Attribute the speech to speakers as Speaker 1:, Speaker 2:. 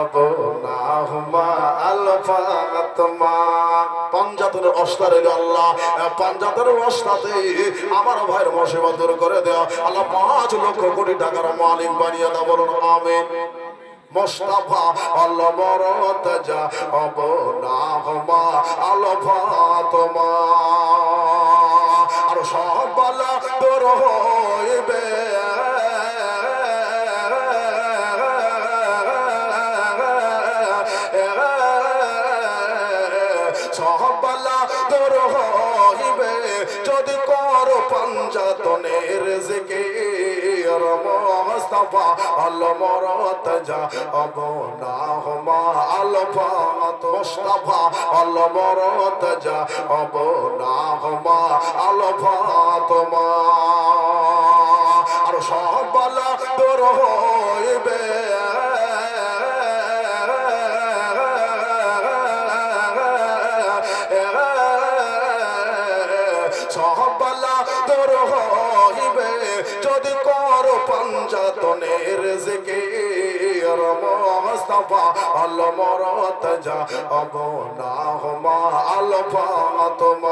Speaker 1: আবু নাহমা আল Fatma পাঞ্জাতের অস্তারে আল্লাহ পাঞ্জাতের অস্তাতে আমার ভাইয়ের মুসিবত দূর করে দেওয়া আল্লাহ পাঁচ লক্ষ কোটি টাকার মালিক বানিয়ে দাও, বলুন আমিন। মুস্তাফা আল মুরতাজা আবু নাহমা আর সব বালা তোর হইবে। তোর হইবে। যদি কর পঞ্চাতনের জিকে মোস্তফা আল মরত যা অব না হমা আল ফাত মুস্তফা আল যা অব না হমা আল ফাতমা। আর সহবালা তোর হইবে। সহবালা তোর হইবে। যদি কর পঞ্জাতনের জিকে মোস্তফা আলমরত যা অবনা হমা আলফা ফাতমা।